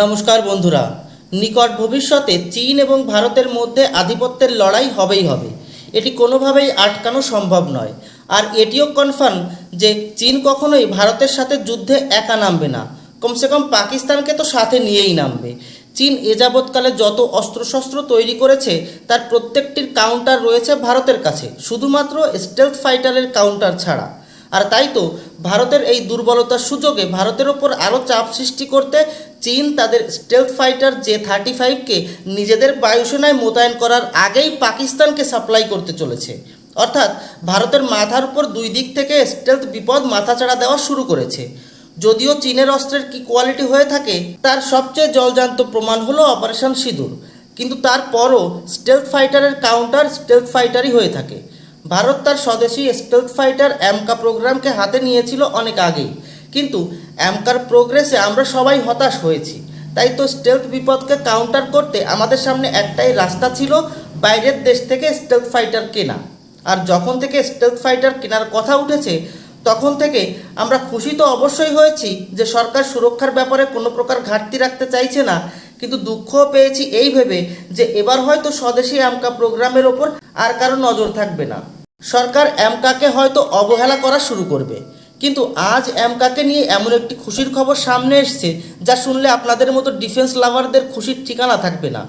নমস্কার বন্ধুরা। নিকট ভবিষ্যতে চীন এবং ভারতের মধ্যে আধিপত্যের লড়াই হবেই হবে। এটি কোনোভাবেই আটকানো সম্ভব নয়। আর এটিও কনফার্ম যে চীন কখনোই ভারতের সাথে যুদ্ধে একা নামবে না। কমসে কম পাকিস্তানকে তো সাথে নিয়েই নামবে। চীন এ যাবৎকালে যত অস্ত্রশস্ত্র তৈরি করেছে, তার প্রত্যেকটির কাউন্টার রয়েছে ভারতের কাছে। শুধুমাত্র স্টেলথ ফাইটারের কাউন্টার ছাড়া। আর তাই তো ভারতের এই দুর্বলতার সুযোগে ভারতের ওপর আরও চাপ সৃষ্টি করতে চীন তাদের স্টেলথ ফাইটার জে থার্টি ফাইভকে নিজেদের বায়ুসেনায় মোতায়েন করার আগেই পাকিস্তানকে সাপ্লাই করতে চলেছে। অর্থাৎ ভারতের মাথার উপর দুই দিক থেকে স্টেলথ বিপদ মাথাচাড়া দেওয়া শুরু করেছে। যদিও চীনের অস্ত্রের কি কোয়ালিটি হয়ে থাকে, তার সবচেয়ে জলজান্ত প্রমাণ হলো অপারেশন সিঁদুর। কিন্তু তারপরও স্টেলথ ফাইটারের কাউন্টার স্টেলথ ফাইটারই হয়ে থাকে। ভারত তার স্বদেশী স্টেলথ ফাইটার অ্যামকা প্রোগ্রামকে হাতে নিয়েছিল অনেক আগেই। কিন্তু অ্যামকার প্রোগ্রেসে আমরা সবাই হতাশ হয়েছি। তাই তো স্টেলথ বিপদকে কাউন্টার করতে আমাদের সামনে একটাই রাস্তা ছিল বাইরের দেশ থেকে স্টেলথ ফাইটার কেনা। আর যখন থেকে স্টেলথ ফাইটার কেনার কথা উঠেছে, তখন থেকে আমরা খুশি তো অবশ্যই হয়েছি যে সরকার সুরক্ষার ব্যাপারে কোনো প্রকার ঘাটতি রাখতে চাইছে না। কিন্তু দুঃখও পেয়েছি এই ভেবে যে এবার হয়তো স্বদেশি অ্যামকা প্রোগ্রামের ওপর আর কারও নজর থাকবে না। সরকার অ্যামকাকে হয়তো অবহেলা করা শুরু করবে। কিন্তু আজ অ্যামকাকে নিয়ে এমন একটি খুশির খবর সামনে এসছে, যা শুনলে আপনাদের মতো ডিফেন্স লাভারদের খুশির ঠিকানা থাকবে না।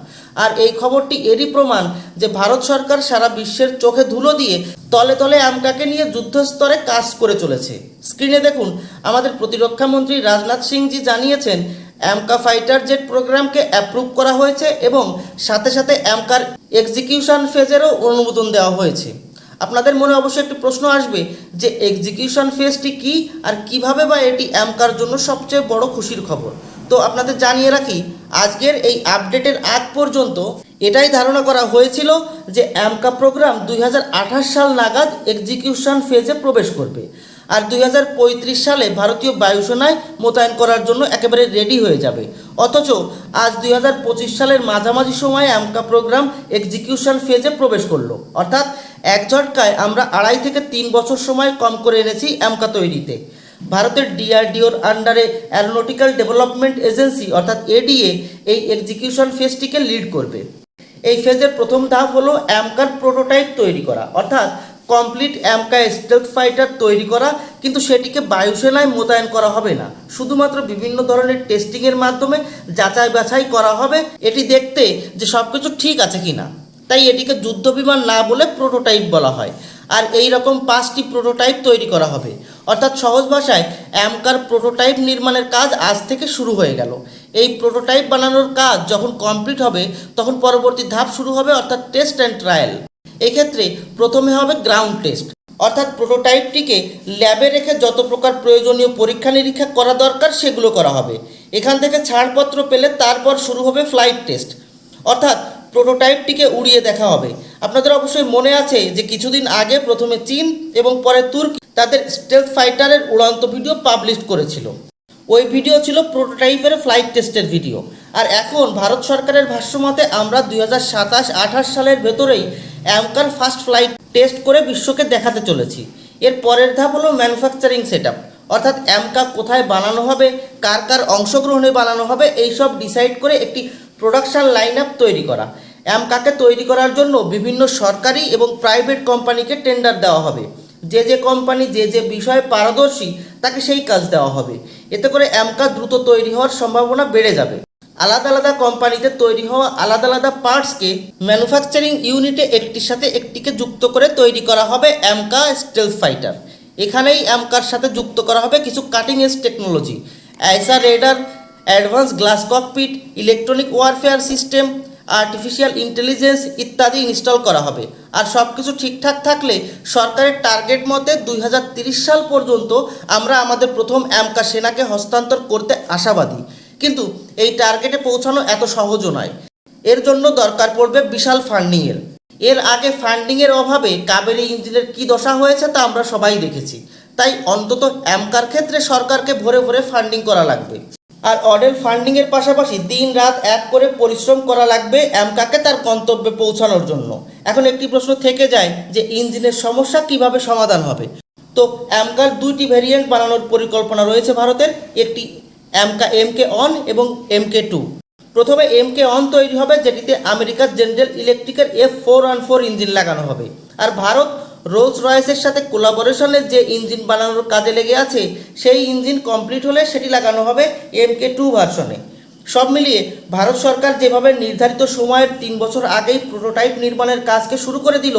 আর এই খবরটি এরই প্রমাণ যে ভারত সরকার সারা বিশ্বের চোখে ধুলো দিয়ে তলে তলে অ্যামকাকে নিয়ে যুদ্ধস্তরে কাজ করে চলেছে। স্ক্রিনে দেখুন, আমাদের প্রতিরক্ষা মন্ত্রী রাজনাথ সিংজি জানিয়েছেন অ্যামকা ফাইটার জেট প্রোগ্রামকে অ্যাপ্রুভ করা হয়েছে এবং সাথে সাথে অ্যামকার এক্সিকিউশন ফেজেরও অনুমোদন দেওয়া হয়েছে। আপনাদের মনে অবশ্যই একটি প্রশ্ন আসবে যে এক্সিকিউশন ফেজটি কি আর কীভাবে বা এটি অ্যামকার জন্য সবচেয়ে বড় খুশির খবর? তো আপনাদের জানিয়ে রাখি, আজকের এই আপডেটের আগ পর্যন্ত এটাই ধারণা করা হয়েছিল যে অ্যামকা প্রোগ্রাম দুই হাজার আঠাশ সাল নাগাদ এক্সিকিউশন ফেজে প্রবেশ করবে। আর দুই হাজার পঁয়ত্রিশ সালে ভারতীয় বায়ুসেনায় মোতায়েন করার জন্য একেবারে রেডি হয়ে যাবে। অথচ আজ দুই হাজার পঁচিশ সালের মাঝামাঝি সময়ে অ্যামকা প্রোগ্রাম এক্সিকিউশন ফেজে প্রবেশ করল। অর্থাৎ এক ঝটকায় আমরা আড়াই থেকে তিন বছর সময় কম করে এনেছি অ্যামকা তৈরিতে। ভারতের ডিআরডিওর আন্ডারে অ্যারোনটিক্যাল ডেভেলপমেন্ট এজেন্সি অর্থাৎ এডিএ এই এক্সিকিউশন ফেজটিকে লিড করবে। এই ফেজের প্রথম ধাপ হলো অ্যামকার প্রোটোটাইপ তৈরি করা। অর্থাৎ কমপ্লিট অ্যামকা স্টেলথ ফাইটার তৈরি করা, কিন্তু সেটিকে বায়ুসেনায় মোতায়েন করা হবে না। শুধুমাত্র বিভিন্ন ধরনের টেস্টিংয়ের মাধ্যমে যাচাই বাছাই করা হবে। এটি দেখতে যে সব কিছু ঠিক আছে কি না তাই এটিকে যুদ্ধ বিমান না বলে প্রোটোটাইপ বলা হয়। আর এই রকম পাঁচটি প্রোটোটাইপ তৈরি করা হবে। অর্থাৎ সহজ ভাষায় অ্যামকার প্রোটোটাইপ নির্মাণের কাজ আজ থেকে শুরু হয়ে গেল। এই প্রোটোটাইপ বানানোর কাজ যখন কমপ্লিট হবে, তখন পরবর্তী ধাপ শুরু হবে, অর্থাৎ টেস্ট অ্যান্ড ট্রায়াল এক্ষেত্রে প্রথমে হবে গ্রাউন্ড টেস্ট অর্থাৎ প্রোটোটাইপটিকে ল্যাবে রেখে যত প্রকার প্রয়োজনীয় পরীক্ষা নিরীক্ষা করা দরকার সেগুলো করা হবে। এখান থেকে ছাড়পত্র পেলে তারপর শুরু হবে ফ্লাইট টেস্ট অর্থাৎ প্রোটোটাইপটিকে উড়িয়ে দেখা হবে। আপনাদের অবশ্যই মনে আছে যে কিছুদিন আগে প্রথমে চীন এবং পরে তুর্কি তাদের স্টেলথ ফাইটারের উড়ান্ত ভিডিও পাবলিশ করেছিল। ওই ভিডিও ছিল প্রোটোটাইপের ফ্লাইট টেস্টের ভিডিও আর এখন ভারত সরকারের ভাষ্যমতে আমরা দুই হাজার সাতাশ আঠাশ সালের ভেতরেই অ্যামকার ফার্স্ট ফ্লাইট টেস্ট করে বিশ্বকে দেখাতে চলেছি। এর পরের ধাপ হলো ম্যানুফ্যাকচারিং সেট অর্থাৎ অ্যামকা কোথায় বানানো হবে, কার কার অংশগ্রহণে বানানো হবে এইসব ডিসাইড করে একটি প্রোডাকশন লাইন আপ তৈরি করা। অ্যামকাকে তৈরি করার জন্য বিভিন্ন সরকারি এবং প্রাইভেট কোম্পানিকে টেন্ডার দেওয়া হবে। যে যে কোম্পানি যে যে বিষয়ে পারদর্শী, তাকে সেই কাজ দেওয়া হবে। এতে করে অ্যামকা দ্রুত তৈরি হওয়ার সম্ভাবনা বেড়ে যাবে। আলাদা আলাদা কোম্পানিতে তৈরি হওয়া আলাদা আলাদা পার্টসকে ম্যানুফ্যাকচারিং ইউনিটে একটির সাথে একটিকে যুক্ত করে তৈরি করা হবে অ্যামকা স্টেল ফাইটার। এখানেই অ্যামকার সাথে যুক্ত করা হবে কিছু cutting edge technology AESA radar advance glass cockpit, electronic warfare system, artificial intelligence ইত্যাদি ইনস্টল করা হবে। আর সব কিছু ঠিকঠাক থাকলে সরকারের টার্গেট মতে দুই সাল পর্যন্ত আমরা আমাদের প্রথম অ্যামকা সেনাকে হস্তান্তর করতে আশাবাদী। কিন্তু এই টার্গেটে পৌঁছানো এত সহজও নয়। এর জন্য দরকার পড়বে বিশাল ফান্ডিংয়ের এর আগে ফান্ডিংয়ের অভাবে কাবেরী ইঞ্জিনের কী দশা হয়েছে তা আমরা সবাই দেখেছি। তাই অন্তত অ্যামকার ক্ষেত্রে সরকারকে ভরে ভরে ফান্ডিং করা লাগবে। আর অডেল ফান্ডিংয়ের পাশাপাশি দিন রাত এক করে পরিশ্রম করা লাগবে অ্যামকাকে তার গন্তব্যে পৌঁছানোর জন্য। এখন একটি প্রশ্ন থেকে যায় যে ইঞ্জিনের সমস্যা কীভাবে সমাধান হবে? তো অ্যামকার দুইটি ভেরিয়েন্ট বানানোর পরিকল্পনা রয়েছে ভারতের। একটি এমকা এমকে অন এবং এমকে টু প্রথমে এমকে অন তৈরি হবে, যেটিতে আমেরিকার জেনারেল ইলেকট্রিকের F four one four engine লাগানো হবে। আর ভারত রোলস রয়েসের সাথে কোলাবোরেশনের যে ইঞ্জিন বানানোর কাজে লেগে আছে, সেই ইঞ্জিন কমপ্লিট হলে সেটি লাগানো হবে এমকে টু ভার্সনে সব মিলিয়ে ভারত সরকার যেভাবে নির্ধারিত সময়ের তিন বছর আগেই প্রোটোটাইপ নির্মাণের কাজকে শুরু করে দিল,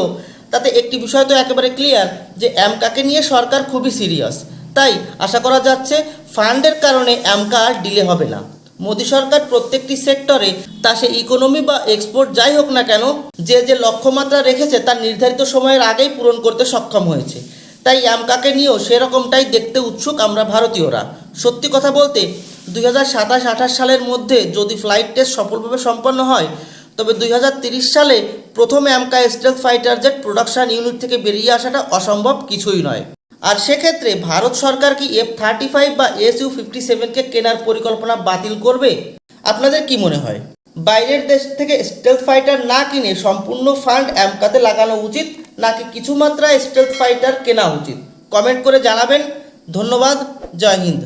তাতে একটি বিষয় তো একেবারে ক্লিয়ার যে অ্যামকাকে নিয়ে সরকার খুবই সিরিয়াস তাই আশা করা যাচ্ছে ফান্ডের কারণে অ্যামকা আর ডিলে হবে না। মোদী সরকার প্রত্যেকটি সেক্টরে তা সে ইকোনমি বা এক্সপোর্ট যাই হোক না কেন, যে যে লক্ষ্যমাত্রা রেখেছে তার নির্ধারিত সময়ের আগেই পূরণ করতে সক্ষম হয়েছে। তাই অ্যামকাকে নিয়েও সেরকমটাই দেখতে উৎসুক আমরা ভারতীয়রা। সত্যি কথা বলতে, দুই হাজার সাতাশ আঠাশ সালের মধ্যে যদি ফ্লাইট টেস্ট সফলভাবে সম্পন্ন হয়, তবে দুই সালে প্রথম AMCA stealth fighter jet production unit থেকে বেরিয়ে আসাটা অসম্ভব কিছুই নয়। আর সেক্ষেত্রে ভারত সরকার কি এফ থার্টি ফাইভ বা এস ইউ ফিফটি সেভেনকে কেনার পরিকল্পনা বাতিল করবে? আপনাদের কি মনে হয়? বাইরের দেশ থেকে স্টেলথ ফাইটার না কিনে সম্পূর্ণ ফান্ড অ্যামকাতে লাগানো উচিত, নাকি কিছু মাত্রায় স্টেলথ ফাইটার কেনা উচিত? কমেন্ট করে জানাবেন। ধন্যবাদ, জয় হিন্দ।